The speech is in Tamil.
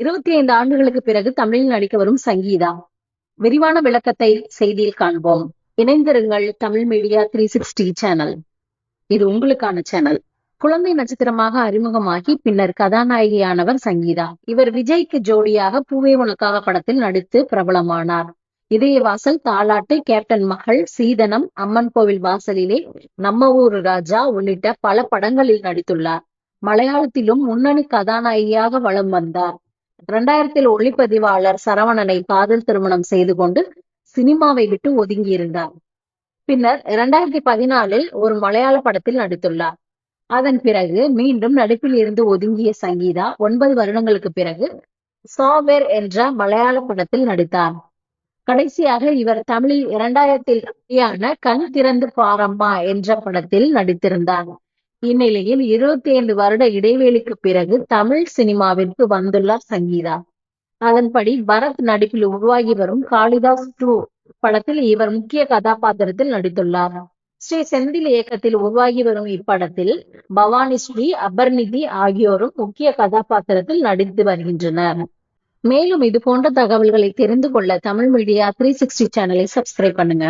இருபத்தி ஐந்து ஆண்டுகளுக்கு பிறகு தமிழில் நடிக்க வரும் சங்கீதா. விரிவான விளக்கத்தை செய்தியில் காண்போம். இணைந்திருங்கள் Tamil media three sixty channel இது உங்களுக்கான சேனல் குழந்தை நட்சத்திரமாக அறிமுகமாகி பின்னர் கதாநாயகியானவர் சங்கீதா. இவர் விஜய்க்கு ஜோடியாக பூவே உனக்காக படத்தில் நடித்து பிரபலமானார். இதய வாசல் தாலாட்டு கேப்டன் மகள் சீதனம் அம்மன் கோவில் வாசலிலே நம்ம ஊரு ராஜா உள்ளிட்ட பல படங்களில் நடித்துள்ளார். மலையாளத்திலும் முன்னணி கதாநாயகியாக வலம் வந்தார். இரண்டாயிரத்தில் ஒளிப்பதிவாளர் சரவணனை காதல் திருமணம் செய்து கொண்டு சினிமாவை விட்டு ஒதுங்கியிருந்தார். பின்னர் இரண்டாயிரத்தி பதினாலில் ஒரு மலையாள படத்தில் நடித்துள்ளார். அதன் பிறகு மீண்டும் நடிப்பில் இருந்து ஒதுங்கிய சங்கீதா ஒன்பது வருடங்களுக்கு பிறகு சாவேர் என்ற மலையாள படத்தில் நடித்தார். கடைசியாக இவர் தமிழில் இரண்டாயிரத்தில் வெளியான கண் திறந்து பாரம்மா என்ற படத்தில் நடித்திருந்தார். இந்நிலையில் இருபத்தி ஐந்து வருட இடைவெளிக்கு பிறகு தமிழ் சினிமாவிற்கு வந்துள்ளார் சங்கீதா. அதன்படி பரத் நடிப்பில் உருவாகி வரும் காளிதாஸ் டூ படத்தில் இவர் முக்கிய கதாபாத்திரத்தில் நடித்துள்ளார். ஸ்ரீ செந்தில் இயக்கத்தில் உருவாகி வரும் இப்படத்தில் பவானி ஸ்ரீ அபர்நிதி ஆகியோரும் முக்கிய கதாபாத்திரத்தில் நடித்து வருகின்றனர். மேலும் இது போன்ற தகவல்களை தெரிந்து கொள்ள தமிழ் மீடியா த்ரீ சிக்ஸ்டி சேனலை சப்ஸ்கிரைப் பண்ணுங்க.